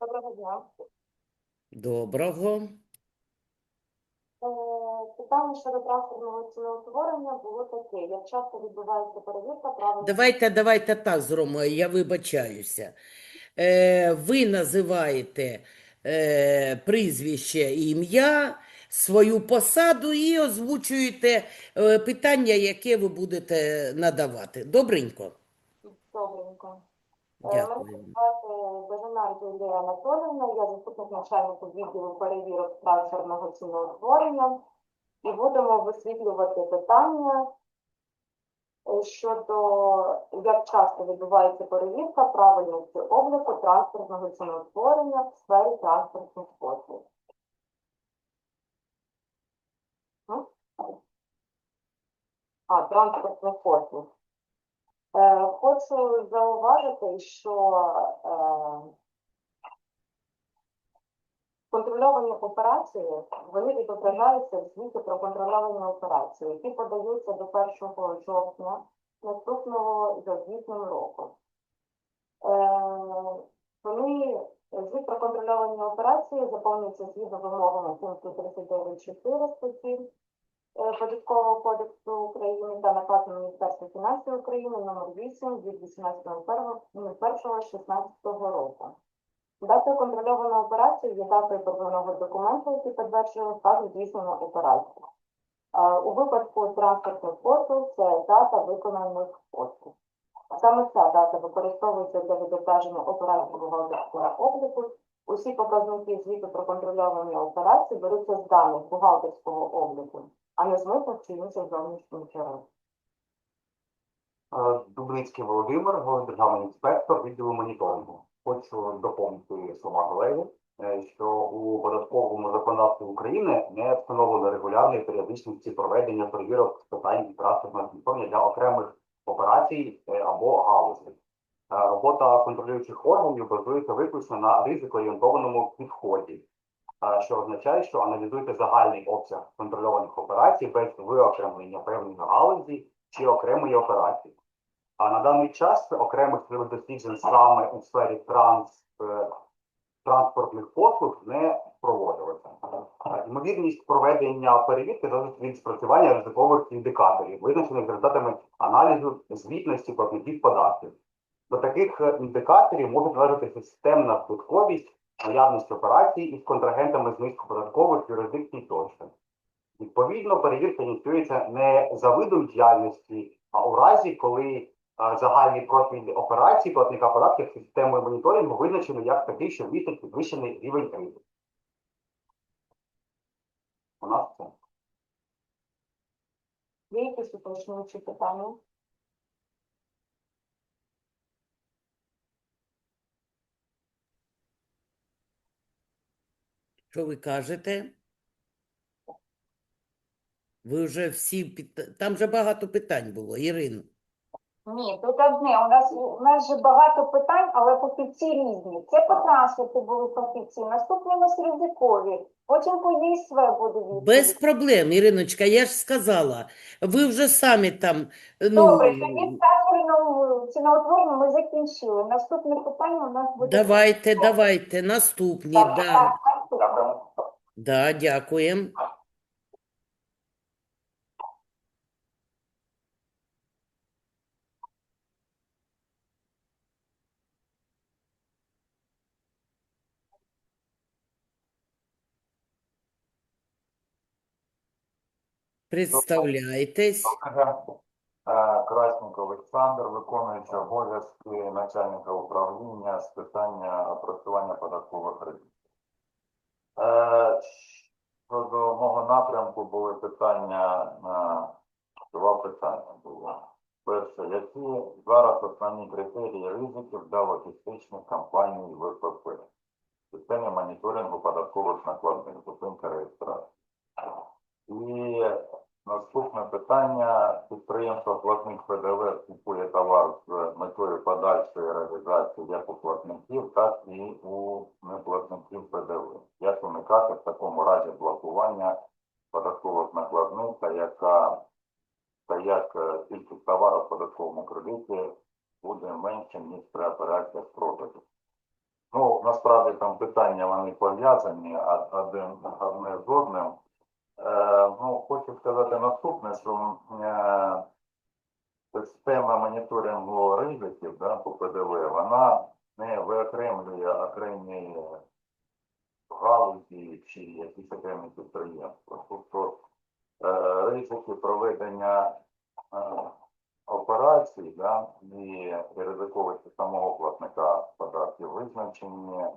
Доброго дня. Доброго. Е, Питання щодо транспортного ціноутворення було таке. Як часто відбувається перевірка правил Давайте, давайте так зробимо, я вибачаюся. Е, ви називаєте е, прізвище і ім'я, свою посаду і озвучуєте е, питання, яке ви будете надавати. Добренько? добренько? Е, Дякую. звати Бажанар Юлія Анатоліївна, я заступник начальника відділу перевірок трансферного ціноутворення. І будемо висвітлювати питання е, щодо як часто відбувається перевірка правильності обліку транспортного ціноутворення в сфері транспортних послуг. А, транспортних послуг. Е, Хочу зауважити, що е, контрольовані операції вони відображаються в звіті про контрольовані операції, які подаються до 1 жовтня наступного за звітним роком. Е, Вони звіт про контрольовані операції заповнюються згідно вимогами пункту 39.4 статті Податкового кодексу України та наказу Міністерства фінансів України номер 8 від 18.01.16 року. Датою контрольованої операції є датою первинного документу, який підтверджує факт здійснення операції. Е, У випадку транспортних послуг це дата виконаних послуг. Саме ця дата використовується для відображення операції бухгалтерського обліку. Усі показники звіту про контрольовані операції беруться з даних бухгалтерського обліку, а не з митних чи інших зовнішніх джерел. Е, Дубницький Володимир, головний державний інспектор відділу моніторингу. Хочу доповнити слова колеги, е, що у податковому законодавстві України не встановлено регулярної періодичності проведення перевірок з питань транспортного інформування для окремих операцій е, або галузей. Е, Робота контролюючих органів базується виключно на ризикоорієнтованому підході, що означає, що аналізуєте загальний обсяг контрольованих операцій без виокремлення певної галузі чи окремої операції. А на даний час окремих досліджень саме у сфері транс, е, транспортних послуг не проводилося. Ймовірність проведення перевірки залежить від спрацювання ризикових індикаторів, визначених результатами аналізу звітності платників податків. До таких е, індикаторів можуть належати системна збитковість, наявність операцій із контрагентами з низькоподаткових юрисдикцій тощо. Відповідно, перевірка ініціюється не за видом діяльності, а у разі, коли е, загальний профіль операцій платника податків системою моніторингу визначено як такий, що містить підвищений рівень ризику. У нас це. Є якісь уточнюючі питання? Що ви кажете? Ви вже всі Там же багато питань було, Ірино. Ні, тут одне. У нас у нас же багато питань, але фахівці різні. Це по трансферту були фахівці, наступні у нас ризикові, потім по ЄСВ буде відповідь. Без проблем, Іриночка, я ж сказала. Ви вже самі там, ну, Добре, тоді з трансферним ми закінчили. Наступне питання у нас буде. давайте, давайте, наступні, Так, да. так, Да, дякуємо. Представляйтесь. Е, Олександр, виконуючий обов'язки начальника управління з питання опрацювання податкових ризиків. Е, Щодо мого напрямку були питання два питання було. Перше, які зараз основні критерії ризиків для логістичних компаній ВПП? Системі моніторингу податкових накладних зупинка реєстрації. І Наступне питання. Підприємство платник ПДВ купує товар з метою подальшої реалізації як платників, так і у неплатників ПДВ. Як уникати в такому разі блокування податкових накладних, та яка та як е, кількість кредиті буде менше, ніж при операціях продажу. Ну, насправді там питання вони пов'язані одне з одним. Е, ну, хочу сказати наступне, що е, система моніторингу ризиків да, по ПДВ, вона не виокремлює окремі галузі чи якісь окремі підприємства. Тобто е, ризики проведення е, операцій да, і, ризиковості самого платника податків визначені е,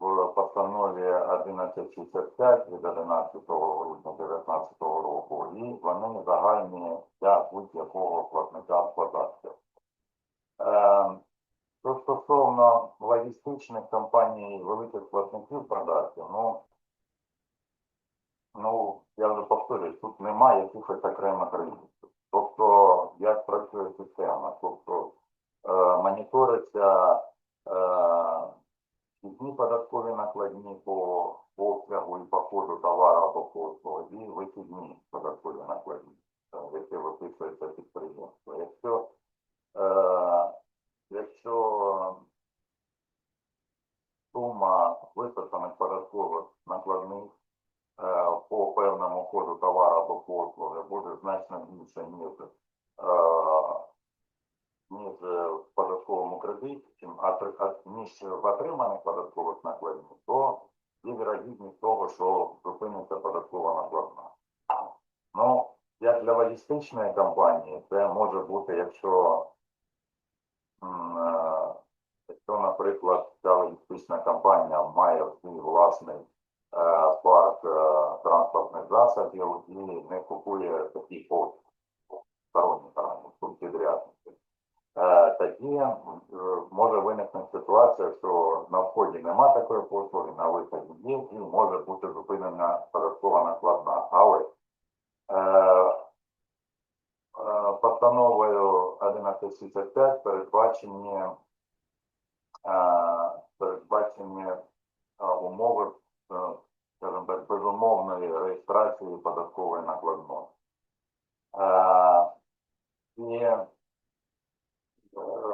в постанові 1165 від 11 грудня 2019 року, і вони загальні для будь-якого платника податків. Е, що стосовно логістичних компаній великих платників податків, ну, ну, я вже повторюю, тут немає якихось окремих ризиків. Працює система, тобто е, моніториться е, податкові накладні по обсягу і по товару або послуги, і вихідні податкові накладні, е, які виписується підприємство. Якщо, е, якщо сума виписаних податкових накладних е, по певному ходу товару або послуги буде значно більше, ніж, ніж в податковому кредиті, ніж в отриманих податкових накладних, то є вірогідність того, що зупиниться податкова накладна. Ну, як для логістичної компанії, це може бути, якщо е, Якщо, наприклад, ця логістична компанія має свій власний е, парк е, транспортних засобів і не купує такі послуги е, е, може виникнути ситуація, що на вході нема такої послуги, на виході є, і може бути зупинена податкова накладна. Але е, е, постановою 1165 передбачені е, передбачені е, умови, скажімо так, безумовної реєстрації податкової накладної. Е, І е,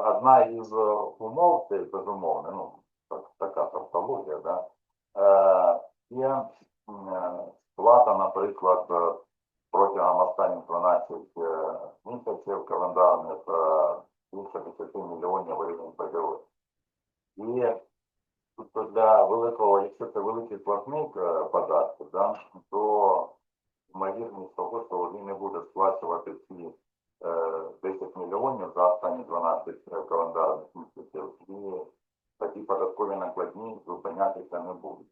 одна із умов, це безумовно, ну, так- така тавтологія, да, е, є е, сплата, наприклад, е, протягом останніх 12 е, місяців календарних е, більше 10 мільйонів гривень ПДВ. І тобто для великого, якщо це великий платник е, податків, да, то ймовірність того, що він не буде сплачувати ці е, 10 мільйонів за останні 12 календарних місяців, і такі податкові накладні зупинятися не будуть.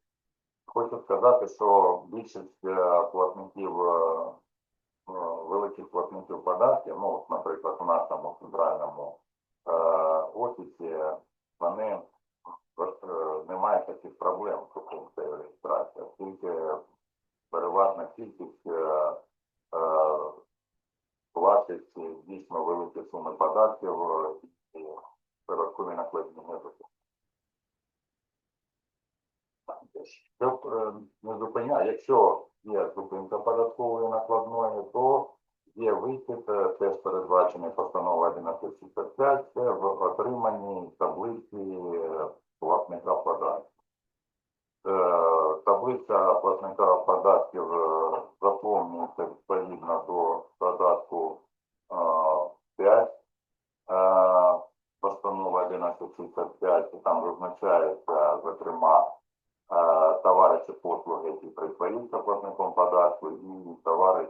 Хочу сказати, що більшість е, платників, е, е, великих платників податків, ну, наприклад, у нашому центральному офісі, вони е, немає таких проблем з цією реєстрацією, оскільки переважна кількість платять дійсно великі суми податків е, і податкові накладні не зупиняють. Щоб е, не зупиняє, якщо є зупинка податкової накладної, то є вихід, е, теж передбачений постановою 1165, це в отриманні таблиці платника податків. Таблиця платника податків заповнюється відповідно до додатку е, 5 е, постанова 1165, і там визначається, зокрема, е, послуги, які придбаються платником податку, і товари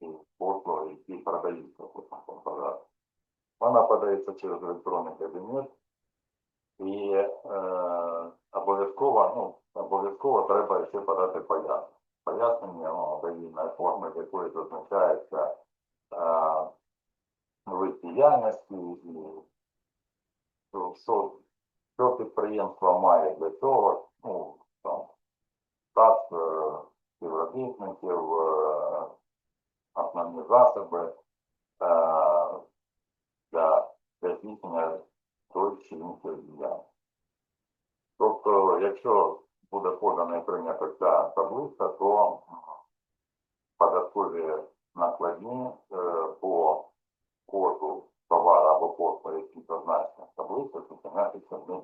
і послуги, які продаються платником податку. Вона подається через електронний кабінет, і е, обов'язково, ну, обов'язково треба ще подати пояснення. Пояснення ну, довільної форми, в якої зазначається е, вид діяльності і що, що, що підприємство має для цього, ну, співробітників, основні засоби для, здійснення той чи іншої діяльності. Тобто, якщо буде подана і прийнята ця таблиця, то податкові накладні е, по коду товару або послуги, які зазначені в таблиці, зупинятися не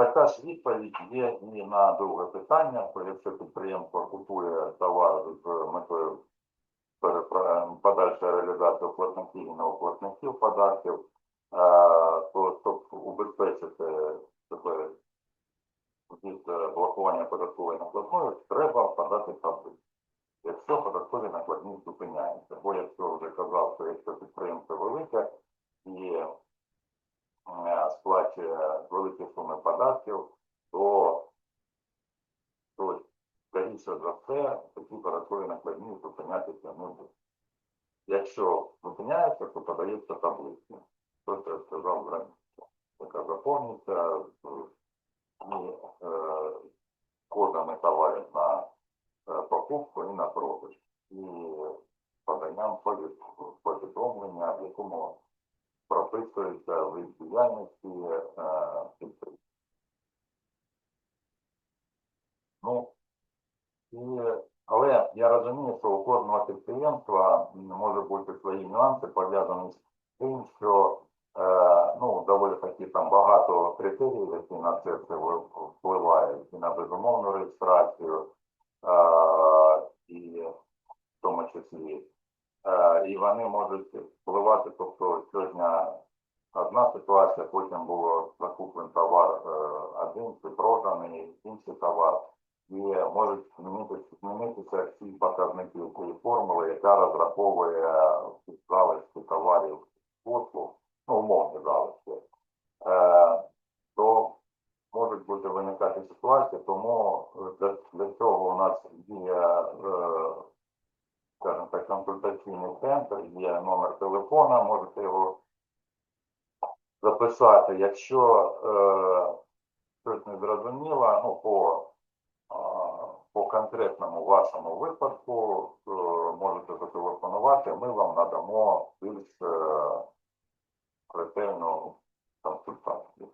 будуть. дасть відповідь. Є і на друге питання, якщо підприємство купує товар з метою подальшої реалізації платників і неоплатників податків, то щоб убезпечити себе від е, блокування податкової накладної, треба подати таблицю. Якщо податкові накладні зупиняються, бо якщо вже казав, що якщо підприємство велике і сплачує великі суми податків, то, то скоріше за все, такі податкові накладні зупинятися не будуть. Якщо зупиняється, то подається таблиця. То, що я сказав раніше, яка заповнюється і е, кодами товарів на е, покупку і на продаж. І поданням повід- повідомлення, в якому вид діяльності е. Ну, і, але я розумію, що у кожного підприємства може бути свої нюанси пов'язані з тим, що е, ну, доволі таки там багато критеріїв, які на це все впливають, і на безумовну реєстрацію, е, і в тому числі. Е, і вони можуть впливати, потім було закуплений товар е, один, чи проданий інший товар. І можуть змінитися, всі показники цієї формули, яка розраховує залишки товарів послуг, ну, умовні залишки, е, то можуть бути виникати ситуації, тому для, для цього у нас є, е, скажімо так, консультаційний центр, є номер телефона, можете його записати. Якщо е, не зрозуміло, ну, по а, по конкретному вашому випадку е, можете зателефонувати, ми вам надамо більш е, ретельну консультацію.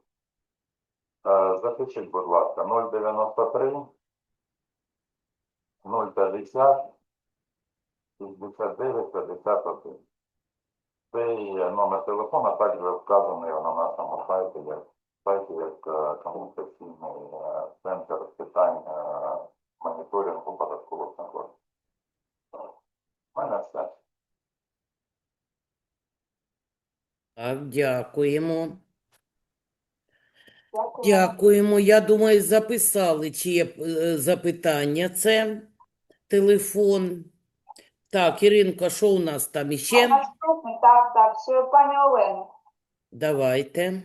Е, Запишіть, будь ласка, 093 050 69 51. Цей номер телефона також вказаний на нашому сайті, як сайті як е, комунікаційний е, центр з питань е, моніторингу податкових накладів. У мене все. Так, дякуємо. Дякуємо. Я думаю, записали, чи є запитання. Це телефон. Так, Іринко, що у нас там іще? Наступний, так, так, ще пані Олена. Давайте.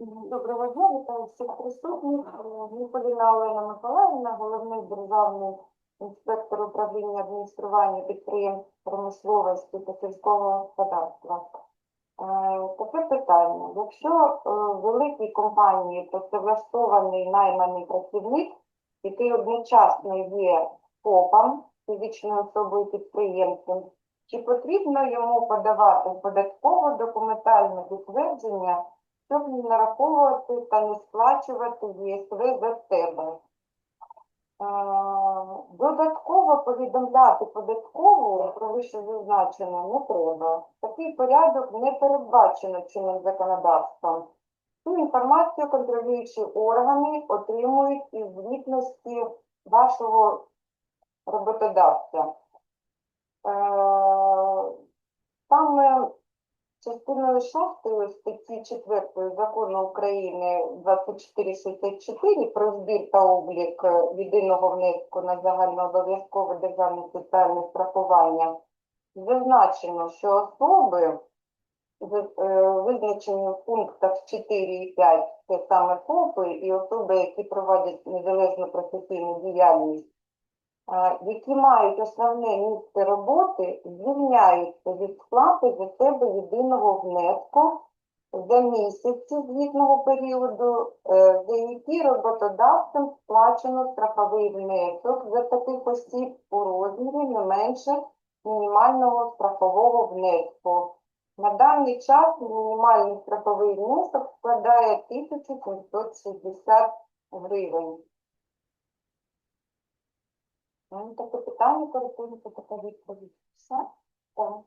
Доброго дня, вітаю всіх присутніх. Ніколіна Олена Миколаївна, головний державний інспектор управління адміністрування підприємств промисловості та сільського господарства. Е, Таке питання. Якщо е, в великій компанії працевлаштований найманий працівник, який одночасно є ФОПом, фізичною особою підприємцем, чи потрібно йому подавати податково документальне підтвердження щоб не нараховувати та не сплачувати ЄСВ за себе. Е, Додатково повідомляти податкову про вище зазначене не треба. Такий порядок не передбачено чинним законодавством. Цю інформацію контролюючі органи отримують із звітності вашого роботодавця. Е, Саме Частиною 6 статті 4 закону України 2464 про збір та облік е, єдиного внеску на загальнообов'язкове державне соціальне страхування зазначено, що особи, е, визначені в пунктах 4 і 5, це саме ФОПи і особи, які проводять незалежну професійну діяльність, які мають основне місце роботи, звільняються від сплати за себе єдиного внеску за місяці звітного періоду, е, за які роботодавцем сплачено страховий внесок за таких осіб у розмірі не менше мінімального страхового внеску. На даний час мінімальний страховий внесок складає 1760 гривень. Ну, таке питання, користується таке відповідь. Все? Так.